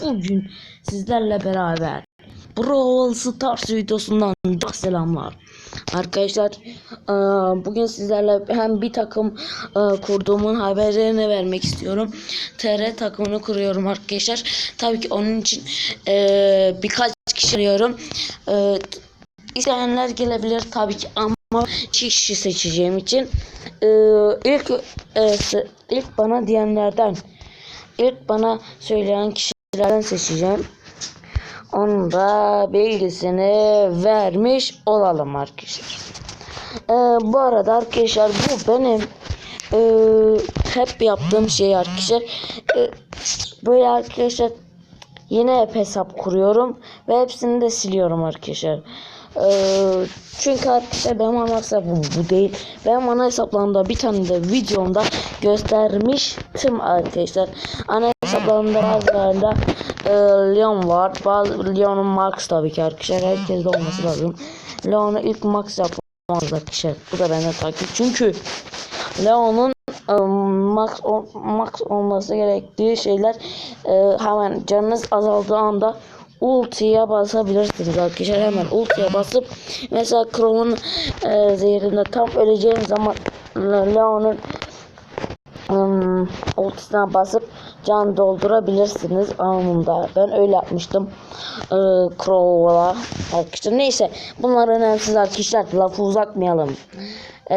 bugün sizlerle beraber Brawl Stars videosundan çok selamlar. Arkadaşlar e, bugün sizlerle hem bir takım e, kurduğumun haberini vermek istiyorum. TR takımını kuruyorum arkadaşlar. Tabii ki onun için e, birkaç kişi arıyorum. İsteyenler gelebilir tabii ki ama kişi seçeceğim için ilk ilk bana diyenlerden ilk bana söyleyen kişilerden seçeceğim. Onun da bilgisini vermiş olalım arkadaşlar. Ee, bu arada arkadaşlar bu benim e, hep yaptığım şey arkadaşlar. Ee, böyle arkadaşlar yine hep hesap kuruyorum ve hepsini de siliyorum arkadaşlar. Ee, çünkü arkadaşlar benim ana hesabım bu değil. Benim ana hesaplarımda bir tane de videomda göstermiştim arkadaşlar. Ana hesaplarımda bazılarında e, Leon var. Bazı Leon'un Max tabii ki arkadaşlar. Herkeste olması lazım. Leon'u ilk Max yapmamız arkadaşlar. Bu da benden takip. Çünkü Leon'un e, max o- max olması gerektiği şeyler e, hemen canınız azaldığı anda ultiye basabilirsiniz arkadaşlar hemen ultiye basıp mesela Chrome'un e, zehrinde tam öleceğim zaman Le- Leon'un um, ultisine basıp can doldurabilirsiniz anında. Ben öyle yapmıştım. Ee, Crow'la arkadaşlar. Neyse bunlar önemsiz arkadaşlar. Lafı uzatmayalım. Ee,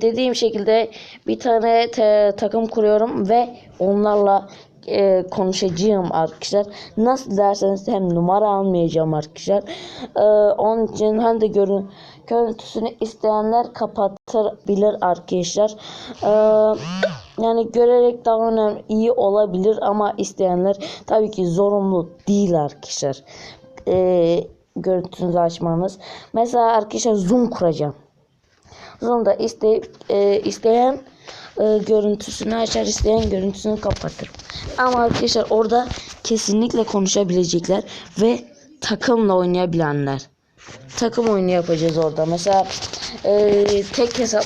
dediğim şekilde bir tane takım kuruyorum ve onlarla e, konuşacağım arkadaşlar. Nasıl derseniz hem numara almayacağım arkadaşlar. Ee, onun için hem de görün görüntüsünü isteyenler kapatabilir arkadaşlar. Ee, yani görerek daha önemli iyi olabilir ama isteyenler tabii ki zorunlu değil arkadaşlar. Ee, görüntünüzü açmanız. Mesela arkadaşlar zoom kuracağım. Zoom'da iste, e, isteyen e, görüntüsünü açar, isteyen görüntüsünü kapatır. Ama arkadaşlar orada kesinlikle konuşabilecekler ve takımla oynayabilenler. Takım oyunu yapacağız orada. Mesela e, tek hesap,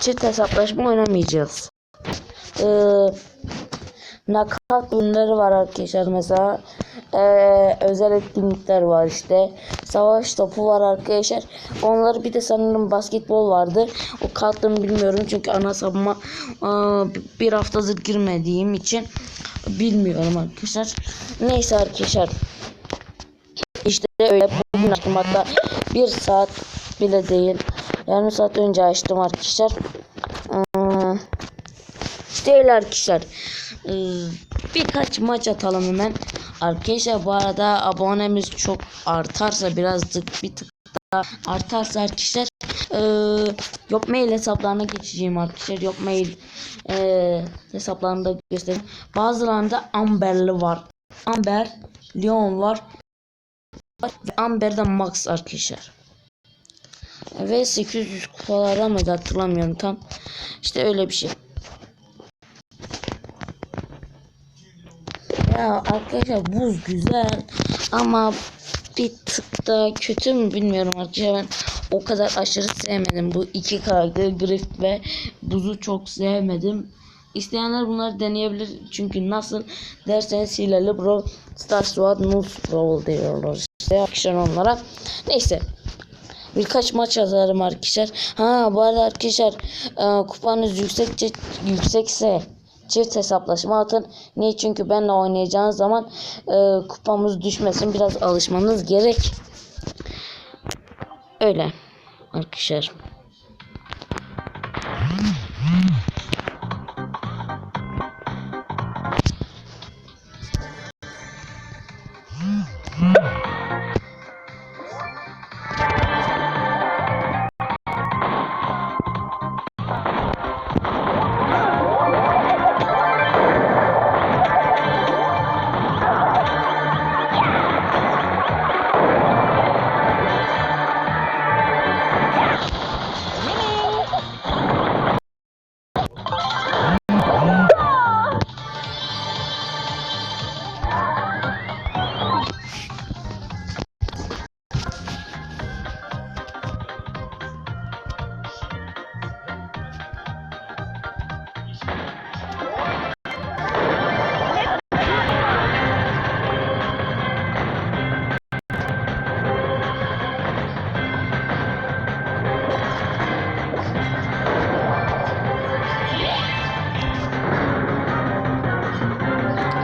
çift hesaplaşma oynamayacağız. E, Nakat ürünleri var arkadaşlar mesela. Ee, özel etkinlikler var işte. Savaş topu var arkadaşlar. Onları bir de sanırım basketbol vardı. O kalktığımı bilmiyorum çünkü ana sabıma bir haftadır girmediğim için bilmiyorum arkadaşlar. Neyse arkadaşlar. İşte öyle bugün açtım hatta bir saat bile değil. Yarım saat önce açtım arkadaşlar. Hmm. İşte öyle arkadaşlar. Birkaç maç atalım hemen. Arkadaşlar bu arada abonemiz çok artarsa birazcık bir tık daha artarsa arkadaşlar ee, yok mail hesaplarına geçeceğim arkadaşlar. Yok mail ee, hesaplarını da göstereyim. Bazılarında Amber'li var. Amber, Leon var. Ve Amber'den Max arkadaşlar. Ve 800 kupalarda mıydı hatırlamıyorum tam. İşte öyle bir şey. Ya arkadaşlar buz güzel ama bir tık da kötü mü bilmiyorum arkadaşlar ben o kadar aşırı sevmedim bu iki karakter Grift ve buzu çok sevmedim. İsteyenler bunları deneyebilir çünkü nasıl derseniz hileli bro Star Sword Nulls Brawl diyorlar işte arkadaşlar onlara. Neyse birkaç maç yazarım arkadaşlar. Ha bu arada arkadaşlar e, kupanız yüksekçe yüksekse çift hesaplaşma atın. Niye? Çünkü benle oynayacağınız zaman e, kupamız düşmesin. Biraz alışmanız gerek. Öyle arkadaşlar.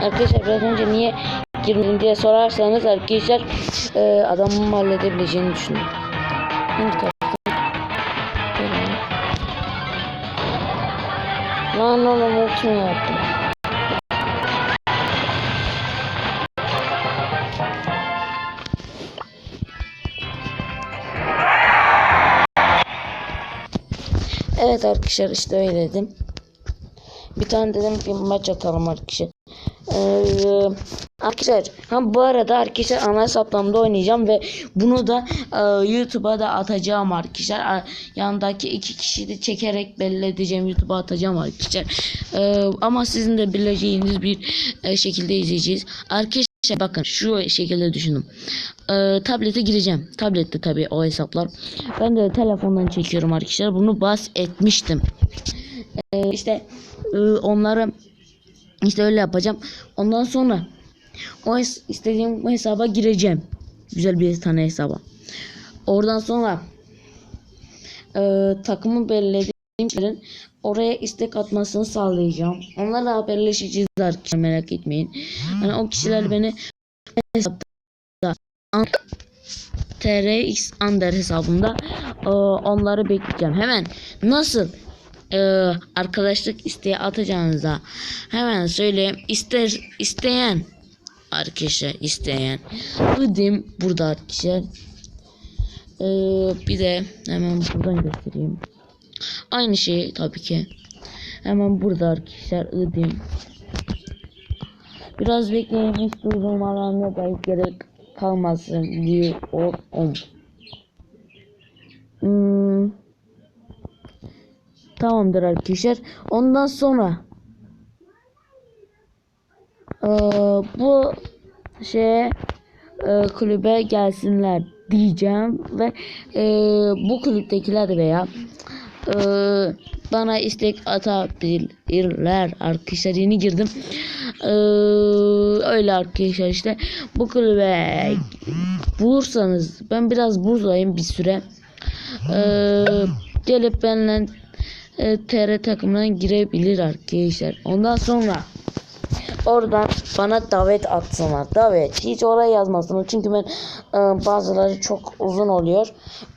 Arkadaşlar biraz önce niye girmedin diye sorarsanız arkadaşlar e, adamın halledebileceğini düşündüm. Hangi. Lan oğlum ultimi yaptım. Evet arkadaşlar işte öyle dedim. Bir tane dedim bir maç atalım arkadaşlar. Ee, arkadaşlar ha bu arada arkadaşlar ana hesaplamda oynayacağım ve bunu da e, YouTube'a da atacağım arkadaşlar. A- Yandaki iki kişiyi de çekerek belli edeceğim YouTube'a atacağım arkadaşlar. Ee, ama sizin de bileceğiniz bir e, şekilde izleyeceğiz. Arkadaşlar bakın şu şekilde düşünün. Ee, tablete gireceğim. Tablette tabii o hesaplar. Ben de telefondan çekiyorum arkadaşlar. Bunu bas etmiştim. Ee, işte e, onları işte öyle yapacağım. Ondan sonra o istediğim hesaba gireceğim. Güzel bir tane hesaba. Oradan sonra e, takımı belirlediğim şeylerin oraya istek atmasını sağlayacağım. Onlarla haberleşeceğiz arkadaşlar merak etmeyin. Yani o kişiler beni hesapta TRX Under hesabında e, onları bekleyeceğim. Hemen nasıl e, arkadaşlık isteği atacağınıza hemen söyleyeyim. İster isteyen arkadaşlar isteyen Idim burada arkadaşlar. E, bir de hemen buradan göstereyim. Aynı şey tabii ki. Hemen burada arkadaşlar Idim. Biraz bekleyin hiç durdurmalarına da gerek kalmasın diyorum. Hmm. Tamamdır arkadaşlar. Ondan sonra eee, bu şeye eee, kulübe gelsinler diyeceğim ve eee, bu kulüptekiler veya eee, bana istek atabilirler. Arkadaşlar yeni girdim. Eee, öyle arkadaşlar işte. Bu kulübe bulursanız ben biraz buradayım bir süre. Eee, gelip benimle e, TR takımına girebilir arkadaşlar. Ondan sonra oradan bana davet atsınlar. Davet. Hiç oraya yazmasınlar. Çünkü ben e, bazıları çok uzun oluyor.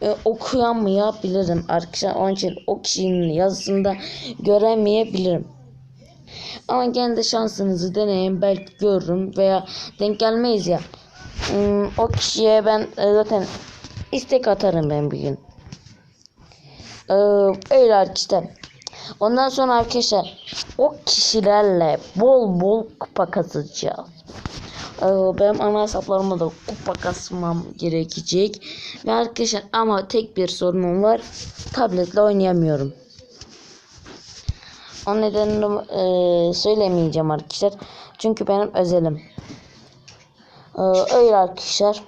E, okuyamayabilirim arkadaşlar. Onun için o kişinin yazısında göremeyebilirim. Ama gene de şansınızı deneyin. Belki görürüm veya denk gelmeyiz ya. Hmm, o kişiye ben e, zaten istek atarım ben bir gün. Ee, öyle arkadaşlar. Ondan sonra arkadaşlar o kişilerle bol bol kupa kasacağız. Ee, benim ana hesaplarıma da kupa kasmam gerekecek. Ve arkadaşlar ama tek bir sorunum var. Tabletle oynayamıyorum. O nedenini e, söylemeyeceğim arkadaşlar. Çünkü benim özelim. Ee, öyle arkadaşlar.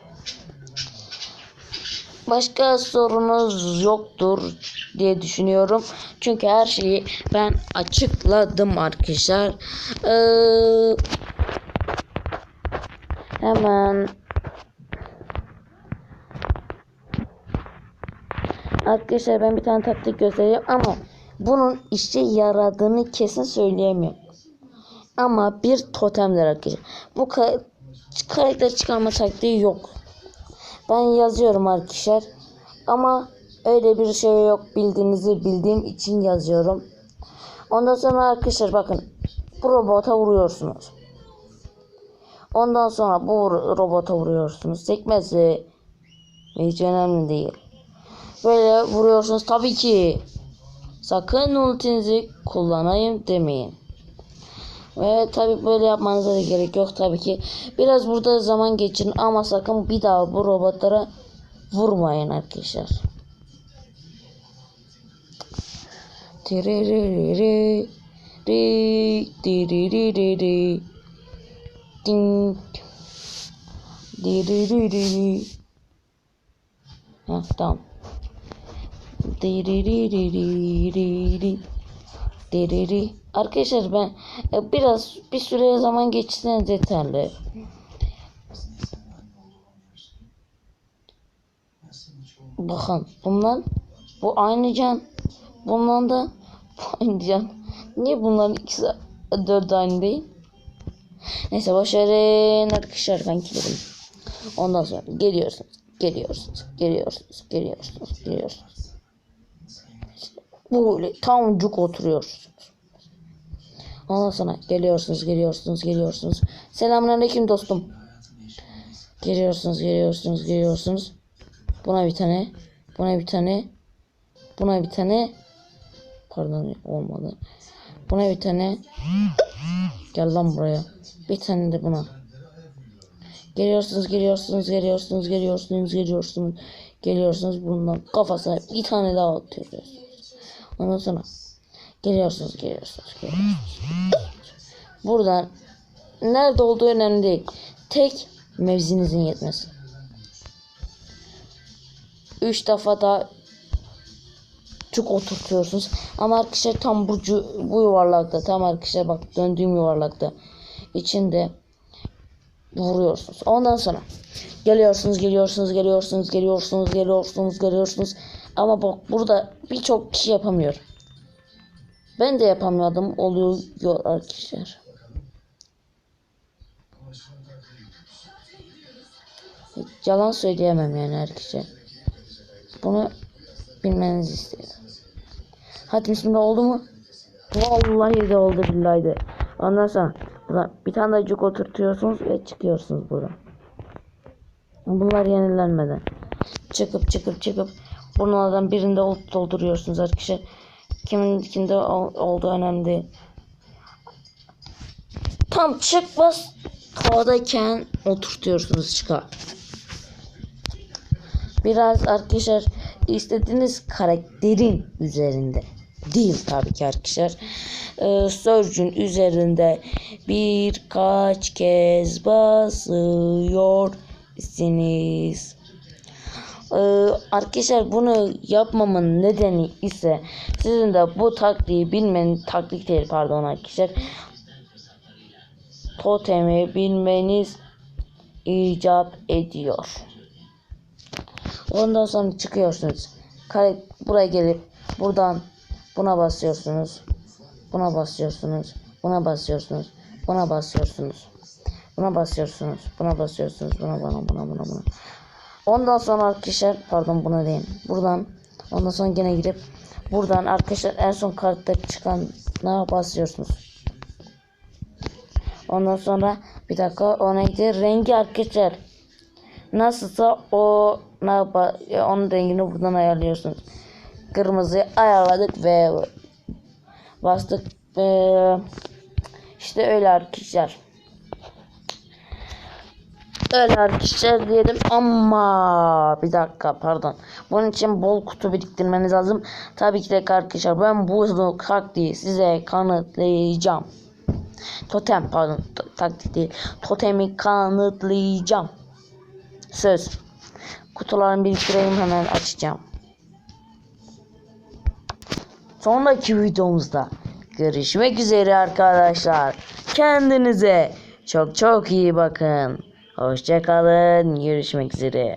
Başka sorunuz yoktur diye düşünüyorum. Çünkü her şeyi ben açıkladım arkadaşlar. Ee, hemen Arkadaşlar ben bir tane taktik göstereceğim ama bunun işe yaradığını kesin söyleyemiyorum. Ama bir totemdir arkadaşlar. Bu ka karakter çıkarma taktiği yok. Ben yazıyorum arkadaşlar. Ama öyle bir şey yok bildiğinizi bildiğim için yazıyorum. Ondan sonra arkadaşlar bakın. Bu robota vuruyorsunuz. Ondan sonra bu robota vuruyorsunuz. Sekmesi hiç önemli değil. Böyle vuruyorsunuz tabii ki. Sakın ultinizi kullanayım demeyin. Ve tabi böyle yapmanıza da gerek yok tabii ki. Biraz burada zaman geçirin ama sakın bir daha bu robotlara vurmayın arkadaşlar. Tiririririri, ri, diriririri, ding, diriririri. Ha, tamam. Diriririri. Deriri. Arkadaşlar ben e, biraz bir süre zaman geçseniz yeterli. Bakın bunlar bu aynı can. Bundan da can. Niye bunların ikisi dört aynı değil? Neyse boşverin arkadaşlar ben gidelim. Ondan sonra geliyorsunuz. Geliyorsunuz. Geliyorsunuz. Geliyorsunuz. Geliyorsunuz. Böyle tam cuk oturuyorsunuz. Ondan sonra geliyorsunuz, geliyorsunuz, geliyorsunuz. Selamünaleyküm dostum. Geliyorsunuz, geliyorsunuz, geliyorsunuz. Buna bir tane, buna bir tane, buna bir tane. Pardon olmadı. Buna bir tane. Gel lan buraya. Bir tane de buna. Geliyorsunuz, geliyorsunuz, geliyorsunuz, geliyorsunuz, geliyorsunuz. Geliyorsunuz bundan kafasına bir tane daha atıyorsunuz. Ondan sonra geliyorsunuz, geliyorsunuz, geliyorsunuz. Buradan nerede olduğu önemli değil. Tek mevzinizin yetmesi. Üç defa da çok oturtuyorsunuz. Ama arkadaşlar tam bu, bu yuvarlakta tam arkadaşlar bak döndüğüm yuvarlakta içinde vuruyorsunuz. Ondan sonra geliyorsunuz, geliyorsunuz, geliyorsunuz, geliyorsunuz, geliyorsunuz, geliyorsunuz. Ama bak burada birçok kişi yapamıyor. Ben de yapamıyordum. Oluyor arkadaşlar. Hiç yalan söyleyemem yani arkadaşlar. Bunu bilmenizi istiyorum. Hadi bismillah oldu mu? Vallahi de oldu billahi de. Ondan sonra bir tane daha cuk oturtuyorsunuz ve çıkıyorsunuz buradan. Bunlar yenilenmeden. Çıkıp çıkıp çıkıp bunlardan birinde dolduruyorsunuz arkadaşlar. Kimin kimde ol- olduğu önemli değil. Tam çıkmaz havadayken oturtuyorsunuz çıkar. Biraz arkadaşlar istediğiniz karakterin üzerinde değil tabii ki arkadaşlar. Ee, Surge'ün üzerinde birkaç kez basıyorsunuz. Ee, arkadaşlar bunu yapmamın nedeni ise sizin de bu taktiği bilmenin taktik değil pardon arkadaşlar totemi bilmeniz icap ediyor. Ondan sonra çıkıyorsunuz. Kare buraya gelip buradan buna basıyorsunuz. Buna basıyorsunuz. Buna basıyorsunuz. Buna basıyorsunuz. Buna basıyorsunuz. Buna basıyorsunuz. Buna buna buna buna buna. Ondan sonra arkadaşlar pardon buna değil. Buradan ondan sonra gene girip buradan arkadaşlar en son kartta çıkan ne basıyorsunuz. Ondan sonra bir dakika o neydi? Rengi arkadaşlar. Nasılsa o? Onun rengini buradan ayarlıyorsunuz. Kırmızıyı ayarladık ve bastık. Ee, işte öyle arkadaşlar. Öyle arkadaşlar diyelim ama bir dakika pardon. Bunun için bol kutu biriktirmeniz lazım. Tabii ki de arkadaşlar ben bu taktiği size kanıtlayacağım. Totem pardon taktik değil. Totemi kanıtlayacağım. Söz. Kutularını biriktireyim hemen açacağım. Sonraki videomuzda görüşmek üzere arkadaşlar. Kendinize çok çok iyi bakın. Hoşçakalın. Görüşmek üzere.